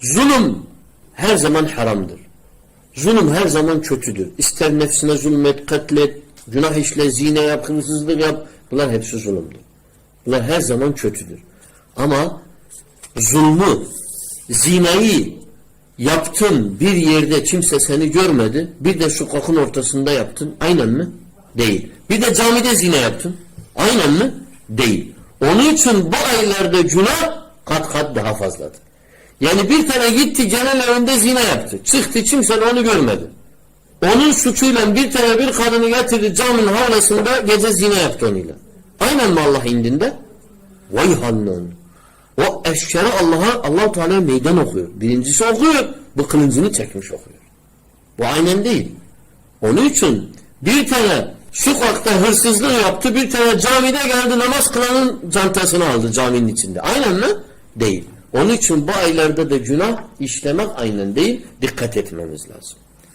Zulüm her zaman haramdır. Zulüm her zaman kötüdür. İster nefsine zulmet, katlet, günah işle, zine yap, hırsızlık yap. Bunlar hepsi zulümdür. Bunlar her zaman kötüdür. Ama zulmü, zinayı yaptın bir yerde kimse seni görmedi. Bir de sokakın ortasında yaptın. Aynen mi? Değil. Bir de camide zina yaptın. Aynen mi? Değil. Onun için bu aylarda günah kat kat daha fazladır. Yani bir tane gitti genel evinde zina yaptı. Çıktı kimse onu görmedi. Onun suçuyla bir tane bir kadını getirdi camın havlasında gece zina yaptı onunla. Aynen mi Allah indinde? Vay hannın. O eşkere Allah'a allah Teala meydan okuyor. Birincisi okuyor. Bu kılıncını çekmiş okuyor. Bu aynen değil. Onun için bir tane sokakta hırsızlık yaptı. Bir tane camide geldi namaz kılanın cantasını aldı caminin içinde. Aynen mi? Değil. Onun için bu aylarda da günah işlemek aynen değil. Dikkat etmemiz lazım.